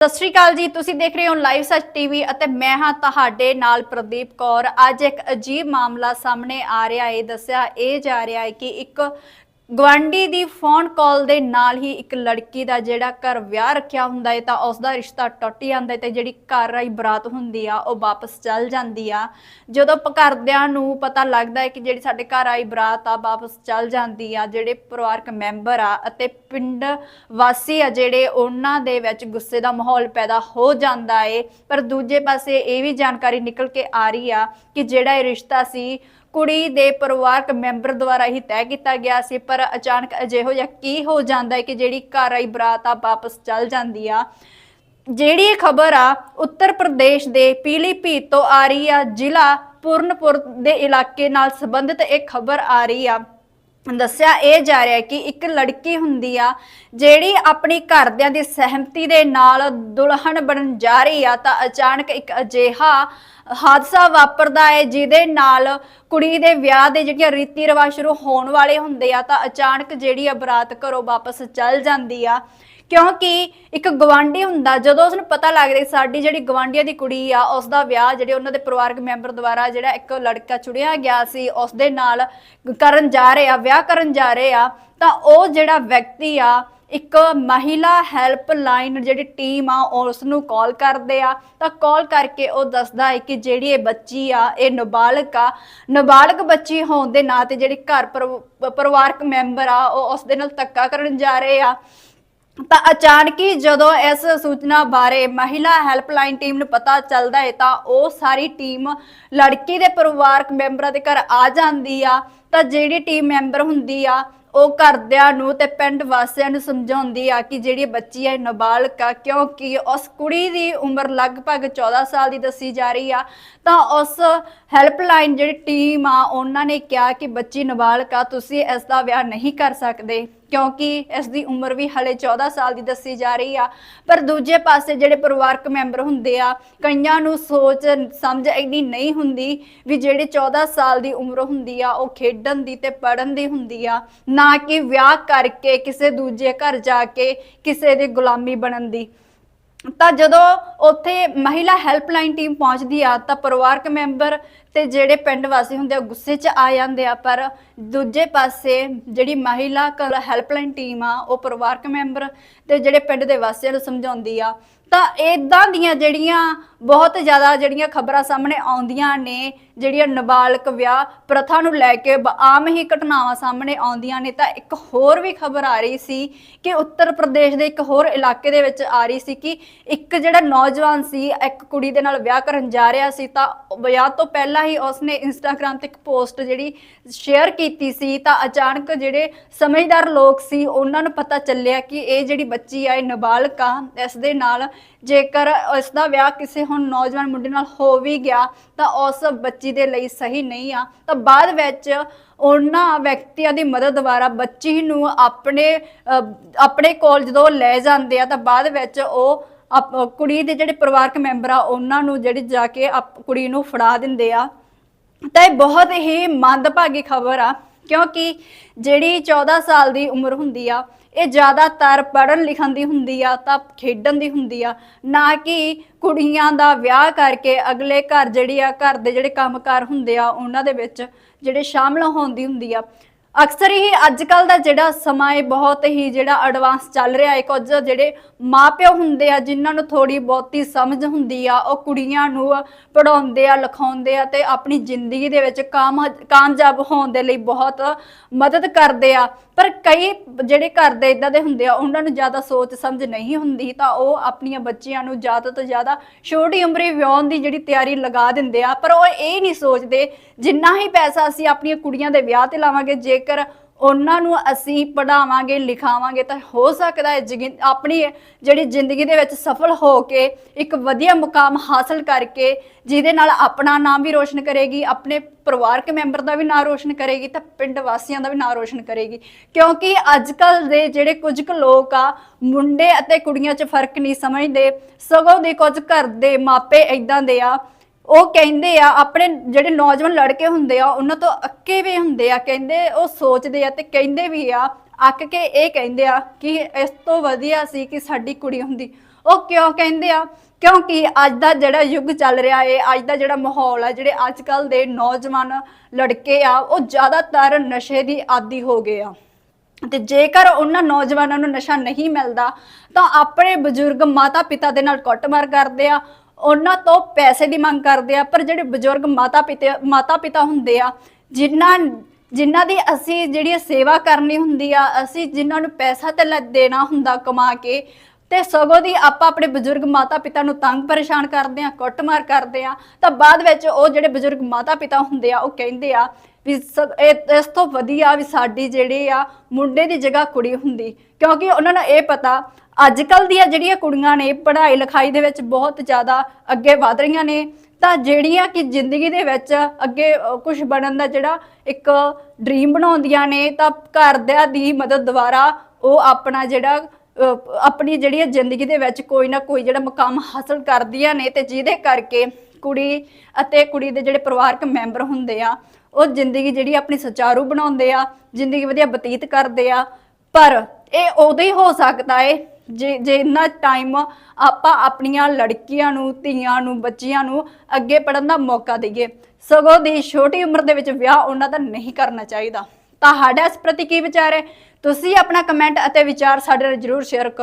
ਸਤਿ ਸ਼੍ਰੀ ਅਕਾਲ ਜੀ। ਤੁਸੀਂ ਦੇਖ ਰਹੇ ਹੋ ਲਾਈਵ ਸੱਚ ਟੀਵੀ ਅਤੇ ਮੈਂ ਹਾਂ ਤੁਹਾਡੇ ਨਾਲ ਪ੍ਰਦੀਪ ਕੌਰ। ਅੱਜ ਇੱਕ ਅਜੀਬ ਮਾਮਲਾ ਸਾਹਮਣੇ ਆ ਰਿਹਾ ਹੈ। ਦੱਸਿਆ ਇਹ ਜਾ ਰਿਹਾ ਹੈ ਕਿ ਇੱਕ ਗਵਾਂਡੀ ਦੀ ਫੋਨ ਕਾਲ ਦੇ ਨਾਲ ਹੀ ਇੱਕ ਲੜਕੀ ਦਾ ਜਿਹੜਾ ਘਰ ਵਿਆਹ ਰੱਖਿਆ ਹੁੰਦਾ ਹੈ ਤਾਂ ਉਸ ਦਾ ਰਿਸ਼ਤਾ ਟੁੱਟ ਜਾਂਦਾ ਤੇ ਜਿਹੜੀ ਘਰ ਆਈ ਬਰਾਤ ਹੁੰਦੀ ਆ, ਉਹ ਵਾਪਸ ਚੱਲ ਜਾਂਦੀ ਆ। ਜਦੋਂ ਘਰਦਿਆਂ ਨੂੰ ਪਤਾ ਲੱਗਦਾ ਹੈ ਕਿ ਜਿਹੜੀ ਸਾਡੇ ਘਰ ਆਈ ਬਰਾਤ ਆ, ਵਾਪਸ ਚੱਲ ਜਾਂਦੀ ਆ, ਜਿਹੜੇ ਪਰਿਵਾਰਕ ਮੈਂਬਰ ਆ ਅਤੇ ਪਿੰਡ ਵਾਸੀ ਆ ਜਿਹੜੇ ਉਹਨਾਂ ਦੇ ਵਿੱਚ ਗੁੱਸੇ ਦਾ ਮਾਹੌਲ ਪੈਦਾ ਹੋ ਜਾਂਦਾ ਏ। ਪਰ ਦੂਜੇ ਪਾਸੇ ਇਹ ਵੀ ਜਾਣਕਾਰੀ ਨਿਕਲ ਕੇ ਆ ਰਹੀ ਆ ਕਿ ਜਿਹੜਾ ਇਹ ਰਿਸ਼ਤਾ ਸੀ ਕੁੜੀ ਦੇ ਪਰਿਵਾਰਕ ਮੈਂਬਰ ਦੁਆਰਾ ਹੀ ਤੈਅ ਕੀਤਾ ਗਿਆ ਸੀ, ਪਰ ਅਚਾਨਕ ਅਜਿਹੋ ਜਿਹਾ ਕੀ ਹੋ ਜਾਂਦਾ ਹੈ ਕਿ ਜਿਹੜੀ ਘਰ ਆਈ ਬਰਾਤ ਆ ਵਾਪਸ ਚੱਲ ਜਾਂਦੀ ਆ? ਜਿਹੜੀ ਇਹ ਖਬਰ ਆ, ਉੱਤਰ ਪ੍ਰਦੇਸ਼ ਦੇ ਪੀਲੀਭੀਤ ਤੋਂ ਆ ਰਹੀ ਆ, ਜ਼ਿਲ੍ਹਾ ਪੂਰਨਪੁਰ ਦੇ ਇਲਾਕੇ ਨਾਲ ਸੰਬੰਧਿਤ ਇਹ ਖਬਰ ਆ ਰਹੀ ਆ। ਦੱਸਿਆ ਇਹ ਜਾ ਰਿਹਾ ਕਿ ਇੱਕ ਲੜਕੀ ਹੁੰਦੀ ਆ, ਜਿਹੜੀ ਆਪਣੀ ਘਰਦਿਆਂ ਦੀ ਸਹਿਮਤੀ ਦੇ ਨਾਲ ਦੁਲਹਨ ਬਣਨ ਜਾ ਰਹੀ ਆ, ਤਾਂ ਅਚਾਨਕ ਇੱਕ ਅਜਿਹਾ ਹਾਦਸਾ ਵਾਪਰਦਾ ਹੈ, ਜਿਹਦੇ ਨਾਲ ਕੁੜੀ ਦੇ ਵਿਆਹ ਦੇ ਜਿਹੜੀਆਂ ਰੀਤੀ ਰਿਵਾਜ ਸ਼ੁਰੂ ਹੋਣ ਵਾਲੇ ਹੁੰਦੇ ਆ, ਤਾਂ ਅਚਾਨਕ ਜਿਹੜੀ ਆ ਬਰਾਤ ਘਰੋਂ ਵਾਪਸ ਚੱਲ ਜਾਂਦੀ ਆ। ਕਿਉਂਕਿ ਇੱਕ ਗਵਾਂਢੀ ਹੁੰਦਾ, ਜਦੋਂ ਉਸਨੂੰ ਪਤਾ ਲੱਗਦਾ ਸਾਡੀ ਜਿਹੜੀ ਗਵਾਂਢੀਆਂ ਦੀ ਕੁੜੀ ਆ ਉਸ ਦਾ ਵਿਆਹ ਜਿਹੜੇ ਉਹਨਾਂ ਦੇ ਪਰਿਵਾਰਕ ਮੈਂਬਰ ਦੁਆਰਾ ਜਿਹੜਾ ਇੱਕ ਲੜਕਾ ਚੁੜਿਆ ਗਿਆ ਸੀ ਉਸ ਦੇ ਨਾਲ ਕਰਨ ਜਾ ਰਹੇ ਆ, ਵਿਆਹ ਕਰਨ ਜਾ ਰਹੇ ਆ, ਤਾਂ ਉਹ ਜਿਹੜਾ ਵਿਅਕਤੀ ਆ, ਇੱਕ ਮਹਿਲਾ ਹੈਲਪ ਲਾਈਨ ਜਿਹੜੀ ਟੀਮ ਆ ਉਸ ਨੂੰ ਕਾਲ ਕਰਦੇ ਆ, ਤਾਂ ਕਾਲ ਕਰਕੇ ਉਹ ਦੱਸਦਾ ਹੈ ਕਿ ਜਿਹੜੀ ਇਹ ਬੱਚੀ ਆ, ਇਹ ਨਾਬਾਲਗ ਆ। ਨਾਬਾਲਗ ਬੱਚੀ ਹੋਣ ਦੇ ਨਾਂ ਤੇ ਜਿਹੜੀ ਘਰ ਪਰਿਵ- ਪਰਿਵਾਰਕ ਮੈਂਬਰ ਆ, ਉਹ ਉਸ ਦੇ ਨਾਲ ਧੱਕਾ ਕਰਨ ਜਾ ਰਹੇ ਆ। ਤਾਂ ਅਚਾਨਕ ਹੀ ਜਦੋਂ ਇਸ ਸੂਚਨਾ ਬਾਰੇ ਮਹਿਲਾ ਹੈਲਪਲਾਈਨ ਟੀਮ ਨੂੰ ਪਤਾ ਚੱਲਦਾ ਹੈ ਤਾਂ ਉਹ ਸਾਰੀ ਟੀਮ ਲੜਕੀ ਦੇ ਪਰਿਵਾਰਕ ਮੈਂਬਰਾਂ ਦੇ ਘਰ ਆ ਜਾਂਦੀ ਆ। ਤਾਂ ਜਿਹੜੀ ਟੀਮ ਮੈਂਬਰ ਹੁੰਦੀ ਆ, ਉਹ ਘਰਦਿਆਂ ਨੂੰ ਤੇ ਪਿੰਡ ਵਾਸੀਆਂ ਨੂੰ ਸਮਝਾਉਂਦੀ ਆ ਕਿ ਜਿਹੜੀ ਬੱਚੀ ਹੈ ਨਾਬਾਲਗ ਆ, ਕਿਉਂਕਿ ਉਸ ਕੁੜੀ ਦੀ ਉਮਰ ਲਗਭਗ 14 ਸਾਲ ਦੀ ਦੱਸੀ ਜਾ ਰਹੀ ਆ। ਤਾਂ ਉਸ ਹੈਲਪਲਾਈਨ ਜਿਹੜੀ ਟੀਮ ਆ, ਉਹਨਾਂ ਨੇ ਕਿਹਾ ਕਿ ਬੱਚੀ ਨਾਬਾਲਗ ਆ, ਤੁਸੀਂ ਇਸ ਦਾ ਵਿਆਹ ਨਹੀਂ ਕਰ ਸਕਦੇ। ਕਿਉਂਕਿ ਇਸ ਦੀ ਉਮਰ ਵੀ ਹਲੇ 14 ਸਾਲ ਦੀ ਦੱਸੀ ਜਾ ਰਹੀ ਆ। ਪਰ ਦੂਜੇ ਪਾਸੇ ਜਿਹੜੇ ਪਰਿਵਾਰਕ ਮੈਂਬਰ ਹੁੰਦੇ ਆ, ਕਈਆਂ ਨੂੰ ਸੋਚ ਸਮਝ ਇੰਨੀ ਨਹੀਂ ਹੁੰਦੀ ਵੀ ਜਿਹੜੀ 14 ਸਾਲ ਦੀ ਉਮਰ ਹੁੰਦੀ ਆ, ਉਹ ਖੇਡਣ ਦੀ ਤੇ ਪੜਨ ਦੀ ਹੁੰਦੀ ਆ। ਨਾ ਕਿ ਵਿਆਹ ਕਰਕੇ ਕਿਸੇ ਦੂਜੇ ਘਰ ਜਾ ਕੇ ਕਿਸੇ ਦੀ ਗੁਲਾਮੀ ਬਣਨ ਦੀ। ਤਾਂ ਜਦੋਂ ਉੱਥੇ ਮਹਿਲਾ ਹੈਲਪਲਾਈਨ ਟੀਮ ਪਹੁੰਚਦੀ ਆ, ਤਾਂ ਪਰਿਵਾਰਕ ਮੈਂਬਰ ਤੇ ਜਿਹੜੇ ਪਿੰਡ ਵਾਸੀ ਹੁੰਦੇ ਆ ਗੁੱਸੇ 'ਚ ਆ ਜਾਂਦੇ ਆ, ਪਰ ਦੂਜੇ ਪਾਸੇ ਜਿਹੜੀ ਮਹਿਲਾ ਹੈਲਪਲਾਈਨ ਟੀਮ ਆ, ਉਹ ਪਰਿਵਾਰਕ ਮੈਂਬਰ ਤੇ ਜਿਹੜੇ ਪਿੰਡ ਦੇ ਵਾਸੀਆਂ ਨੂੰ ਸਮਝਾਉਂਦੀ ਆ ਤਾਂ ਇਦਾਂ ਦੀਆਂ ਜਿਹੜੀਆਂ ਬਹੁਤ ਜ਼ਿਆਦਾ ਜਿਹੜੀਆਂ ਖਬਰਾਂ ਸਾਹਮਣੇ ਆਉਂਦੀਆਂ ਨੇ, ਜਿਹੜੀਆਂ ਨਾਬਾਲਗ ਵਿਆਹ ਪ੍ਰਥਾ ਨੂੰ ਲੈ ਕੇ ਬ- ਆਮ ਹੀ ਘਟਨਾਵਾਂ ਸਾਹਮਣੇ ਆਉਂਦੀਆਂ ਨੇ, ਤਾਂ ਇੱਕ ਹੋਰ ਵੀ ਖਬਰ ਆ ਰਹੀ ਸੀ ਕਿ ਉੱਤਰ ਪ੍ਰਦੇਸ਼ ਦੇ ਇੱਕ ਹੋਰ ਇਲਾਕੇ ਦੇ ਵਿੱਚ ਆ ਰਹੀ ਸੀ ਕਿ ਇੱਕ ਜਿਹੜਾ ਨੌਜਵਾਨ ਸੀ, ਇੱਕ ਕੁੜੀ ਦੇ ਨਾਲ ਵਿਆਹ ਕਰਨ ਜਾ ਰਿਹਾ ਸੀ, ਤਾਂ ਵਿਆਹ ਤੋਂ ਪਹਿਲਾਂ ਹੀ ਉਸਨੇ ਇੰਸਟਾਗ੍ਰam ਤੇ ਇੱਕ ਪੋਸਟ ਜਿਹੜੀ ਸ਼ੇਅਰ ਕੀਤੀ ਸੀ, ਤਾਂ ਅਚਾਨਕ ਜਿਹੜੇ ਸਮਝਦਾਰ ਲੋਕ ਸੀ, ਉਹਨਾਂ ਨੂੰ ਪਤਾ ਚੱਲਿਆ ਕਿ ਇਹ ਜਿਹੜੀ ਬੱਚੀ ਆ, ਇਹ ਨਾਬਾਲਗ ਆ, ਇਸ ਦੇ ਨਾਲ ਜੇਕਰ ਇਸ ਦਾ ਵਿਆਹ ਕਿਸੇ ਹੁਣ ਨੌਜਵਾਨ ਮੁੰਡੇ ਨਾਲ ਹੋ ਵੀ ਗਿਆ, ਤਾਂ ਉਸ ਬੱਚੀ ਦੇ ਲਈ ਸਹੀ ਨਹੀਂ ਆ। ਤਾਂ ਬਾਅਦ ਵਿੱਚ ਉਹਨਾਂ ਵਿਅਕਤੀਆਂ ਦੀ ਮਦਦ ਦੁਆਰਾ ਬੱਚੀ ਨੂੰ ਆਪਣੇ ਆਪਣੇ ਕੋਲ ਜਦੋਂ ਲੈ ਜਾਂਦੇ ਆ, ਤਾਂ ਬਾਅਦ ਵਿੱਚ ਉਹ ਆਪ- ਕੁੜੀ ਦੇ ਜਿਹੜੇ ਪਰਿਵਾਰਕ ਮੈਂਬਰ ਆ, ਉਹਨਾਂ ਨੂੰ ਜਿਹੜੀ ਜਾ ਕੇ ਆਪ- ਕੁੜੀ ਨੂੰ ਫੜਾ ਦਿੰਦੇ ਆ। ਤਾਂ ਇਹ ਬਹੁਤ ਹੀ ਮੰਦਭਾਗੀ ਖਬਰ ਆ। ਕਿਉਂਕਿ ਜਿਹੜੀ 14 ਸਾਲ ਦੀ ਉਮਰ ਹੁੰਦੀ ਆ, ਇਹ ਜ਼ਿਆਦਾਤਰ ਪੜ੍ਹਨ ਲਿਖਣ ਦੀ ਹੁੰਦੀ ਆ, ਤਾਂ ਖੇਡਣ ਦੀ ਹੁੰਦੀ ਆ, ਨਾ ਕਿ ਕੁੜੀਆਂ ਦਾ ਵਿਆਹ ਕਰਕੇ ਅਗਲੇ ਘਰ ਜਿਹੜੀ ਆ, ਘਰ ਦੇ ਜਿਹੜੇ ਕੰਮਕਾਰ ਹੁੰਦੇ ਆ, ਉਹਨਾਂ ਦੇ ਵਿੱਚ ਜਿਹੜੇ ਸ਼ਾਮਲ ਹੋਣ ਦੀ ਹੁੰਦੀ ਆ। ਅਕਸਰ ਹੀ ਅੱਜ ਕੱਲ ਦਾ ਜਿਹੜਾ ਸਮਾਂ ਹੈ, ਬਹੁਤ ਹੀ ਜਿਹੜਾ ਐਡਵਾਂਸ ਚੱਲ ਰਿਹਾ ਹੈ। ਕੁਝ ਜਿਹੜੇ ਮਾਪਿਓ ਹੁੰਦੇ ਆ, ਜਿਨ੍ਹਾਂ ਨੂੰ ਥੋੜੀ ਬਹੁਤੀ ਸਮਝ ਹੁੰਦੀ ਆ, ਉਹ ਕੁੜੀਆਂ ਨੂੰ ਪੜਾਉਂਦੇ ਆ, ਲਿਖਾਉਂਦੇ ਆ ਤੇ ਆਪਣੀ ਜ਼ਿੰਦਗੀ ਦੇ ਵਿੱਚ ਕਾਮ ਕਾਮਯਾਬ ਹੋਣ ਦੇ ਲਈ ਬਹੁਤ ਮਦਦ ਕਰਦੇ ਆ। ਪਰ ਕਈ ਜਿਹੜੇ ਘਰ ਦੇ ਇਦਾਂ ਦੇ ਹੁੰਦੇ ਆ, ਉਹਨਾਂ ਨੂੰ ਜ਼ਿਆਦਾ ਸੋਚ ਸਮਝ ਨਹੀਂ ਹੁੰਦੀ, ਤਾਂ ਉਹ ਆਪਣੀਆਂ ਬੱਚੀਆਂ ਨੂੰ ਜ਼ਿਆਦਾ ਤੋਂ ਜ਼ਿਆਦਾ ਛੋਟੀ ਉਮਰੇ ਵਿਆਹਣ ਦੀ ਜਿਹੜੀ ਤਿਆਰੀ ਲਗਾ ਦਿੰਦੇ ਆ, ਪਰ ਉਹ ਇਹ ਨਹੀਂ ਸੋਚਦੇ, ਜਿੰਨਾ ਹੀ ਪੈਸਾ ਅਸੀਂ ਆਪਣੀਆਂ ਕੁੜੀਆਂ ਦੇ ਵਿਆਹ ਤੇ ਲਾਵਾਂਗੇ, ਜੇਕਰ ਉਹਨਾਂ ਨੂੰ ਅਸੀਂ ਪੜਾਵਾਂਗੇ ਲਿਖਾਵਾਂਗੇ ਤਾਂ ਹੋ ਸਕਦਾ ਹੈ ਜਿਗ- ਆਪਣੀ ਜਿਹੜੀ ਜ਼ਿੰਦਗੀ ਦੇ ਵਿੱਚ ਸਫਲ ਹੋ ਕੇ ਇੱਕ ਵਧੀਆ ਮੁਕਾਮ ਹਾਸਲ ਕਰਕੇ ਜਿਹਦੇ ਨਾਲ ਆਪਣਾ ਨਾਮ ਵੀ ਰੋਸ਼ਨ ਕਰੇਗੀ, ਆਪਣੇ ਪਰਿਵਾਰਕ ਮੈਂਬਰ ਦਾ ਵੀ ਨਾਮ ਰੋਸ਼ਨ ਕਰੇਗੀ, ਤਾਂ ਪਿੰਡ ਵਾਸੀਆਂ ਦਾ ਵੀ ਨਾਮ ਰੋਸ਼ਨ ਕਰੇਗੀ। ਕਿਉਂਕਿ ਅੱਜ ਕੱਲ ਦੇ ਜਿਹੜੇ ਕੁਝ ਕੁ ਲੋਕ ਆ, ਮੁੰਡੇ ਅਤੇ ਕੁੜੀਆਂ 'ਚ ਫ਼ਰਕ ਨਹੀਂ ਸਮਝਦੇ। ਸਗੋਂ ਦੇ ਕੁਝ ਘਰ ਦੇ ਮਾਪੇ ਇਦਾਂ ਦੇ ਆ ਉਹ ਕਹਿੰਦੇ ਆ, ਆਪਣੇ ਜਿਹੜੇ ਨੌਜਵਾਨ ਲੜਕੇ ਹੁੰਦੇ ਆ, ਉਹਨਾਂ ਤੋਂ ਅੱਕੇ ਵੀ ਹੁੰਦੇ ਆ, ਕਹਿੰਦੇ ਉਹ ਸੋਚਦੇ ਆ ਤੇ ਕਹਿੰਦੇ ਵੀ ਆ, ਅੱਕ ਕੇ ਇਹ ਕਹਿੰਦੇ ਆ ਕਿ ਇਸ ਤੋਂ ਵਧੀਆ ਸੀ ਕਿ ਸਾਡੀ ਕੁੜੀ ਹੁੰਦੀ। ਉਹ ਕਿਉਂ ਕਹਿੰਦੇ ਆ? ਕਿਉਂਕਿ ਅੱਜ ਦਾ ਜਿਹੜਾ ਯੁੱਗ ਚੱਲ ਰਿਹਾ ਏ, ਅੱਜ ਦਾ ਜਿਹੜਾ ਮਾਹੌਲ ਆ, ਜਿਹੜੇ ਅੱਜ ਕੱਲ ਦੇ ਨੌਜਵਾਨ ਲੜਕੇ ਆ, ਉਹ ਜ਼ਿਆਦਾਤਰ ਨਸ਼ੇ ਦੀ ਆਦੀ ਹੋ ਗਏ ਆ। ਤੇ ਜੇਕਰ ਉਹਨਾਂ ਨੌਜਵਾਨਾਂ ਨੂੰ ਨਸ਼ਾ ਨਹੀਂ ਮਿਲਦਾ, ਤਾਂ ਆਪਣੇ ਬਜ਼ੁਰਗ ਮਾਤਾ ਪਿਤਾ ਦੇ ਨਾਲ ਕੁੱਟਮਾਰ ਕਰਦੇ ਆ ਉਹਨਾਂ ਤੋਂ ਪੈਸੇ ਦੀ ਮੰਗ ਕਰਦੇ ਆ, ਪਰ ਜਿਹੜੇ ਬਜ਼ੁਰਗ ਮਾਤਾ ਪਿਤਾ ਮਾਤਾ ਪਿਤਾ ਹੁੰਦੇ ਆ, ਜਿਨ੍ਹਾਂ ਜਿਨ੍ਹਾਂ ਦੀ ਅਸੀਂ ਜਿਹੜੀ ਸੇਵਾ ਕਰਨੀ ਹੁੰਦੀ ਆ, ਅਸੀਂ ਜਿਨ੍ਹਾਂ ਨੂੰ ਪੈਸਾ ਤੇ ਦੇਣਾ ਹੁੰਦਾ ਕਮਾ ਕੇ, ਤੇ ਸਗੋਂ ਦੀ ਆਪਾਂ ਆਪਣੇ ਬਜ਼ੁਰਗ ਮਾਤਾ ਪਿਤਾ ਨੂੰ ਤੰਗ ਪਰੇਸ਼ਾਨ ਕਰਦੇ ਆ, ਕੁੱਟਮਾਰ ਕਰਦੇ ਆ, ਤਾਂ ਬਾਅਦ ਵਿੱਚ ਉਹ ਜਿਹੜੇ ਬਜ਼ੁਰਗ ਮਾਤਾ ਪਿਤਾ ਹੁੰਦੇ ਆ, ਉਹ ਕਹਿੰਦੇ ਆ ਵੀ ਸ- ਇਸ ਤੋਂ ਵਧੀਆ ਵੀ ਸਾਡੀ ਜਿਹੜੀ ਆ ਮੁੰਡੇ ਦੀ ਜਗ੍ਹਾ ਕੁੜੀ ਹੁੰਦੀ, ਕਿਉਂਕਿ ਉਹਨਾਂ ਨੂੰ ਇਹ ਪਤਾ ਅੱਜ ਕੱਲ ਦੀਆਂ ਜਿਹੜੀਆਂ ਕੁੜੀਆਂ ਨੇ ਪੜ੍ਹਾਈ ਲਿਖਾਈ ਦੇ ਵਿੱਚ ਬਹੁਤ ਜ਼ਿਆਦਾ ਅੱਗੇ ਵਧ ਰਹੀਆਂ ਨੇ, ਤਾਂ ਜਿਹੜੀਆਂ ਕਿ ਜ਼ਿੰਦਗੀ ਦੇ ਵਿੱਚ ਅੱਗੇ ਕੁਝ ਬਣਨ ਦਾ ਜਿਹੜਾ ਇੱਕ ਡ੍ਰੀਮ ਬਣਾਉਂਦੀਆਂ ਨੇ, ਤਾਂ ਘਰਦਿਆਂ ਦੀ ਮਦਦ ਦੁਆਰਾ ਉਹ ਆਪਣਾ ਜਿਹੜਾ ਆਪਣੀ ਜਿਹੜੀ ਜ਼ਿੰਦਗੀ ਦੇ ਵਿੱਚ ਕੋਈ ਨਾ ਕੋਈ ਜਿਹੜਾ ਮੁਕਾਮ ਹਾਸਲ ਕਰਦੀਆਂ ਨੇ ਤੇ ਜਿਹਦੇ ਕਰਕੇ ਕੁੜੀ ਅਤੇ ਕੁੜੀ ਦੇ ਜਿਹੜੇ ਪਰਿਵਾਰਕ ਮੈਂਬਰ ਹੁੰਦੇ ਆ, ਉਹ ਜ਼ਿੰਦਗੀ ਜਿਹੜੀ ਆਪਣੀ ਸੁਚਾਰੂ ਬਣਾਉਂਦੇ ਆ, ਜ਼ਿੰਦਗੀ ਵਧੀਆ ਬਤੀਤ ਕਰਦੇ ਆ, ਪਰ ਇਹ ਉਦੋਂ ਹੀ ਹੋ ਸਕਦਾ ਏ ਜੇ ਜੇ ਇੰਨਾ ਟਾਈਮ ਆਪਾਂ ਆਪਣੀਆਂ ਲੜਕੀਆਂ ਨੂੰ, ਧੀਆਂ ਨੂੰ, ਬੱਚੀਆਂ ਨੂੰ ਅੱਗੇ ਪੜਨ ਦਾ ਮੌਕਾ ਦਈਏ, ਸਗੋਂ ਦੀ ਛੋਟੀ ਉਮਰ ਦੇ ਵਿੱਚ ਵਿਆਹ ਉਹਨਾਂ ਦਾ ਨਹੀਂ ਕਰਨਾ ਚਾਹੀਦਾ। ਤੁਹਾਡਾ ਇਸ ਪ੍ਰਤੀ ਕੀ ਵਿਚਾਰ ਹੈ? ਤੁਸੀਂ ਆਪਣਾ ਕਮੈਂਟ ਅਤੇ ਵਿਚਾਰ ਸਾਡੇ ਨਾਲ ਜਰੂਰ ਸ਼ੇਅਰ ਕਰੋ।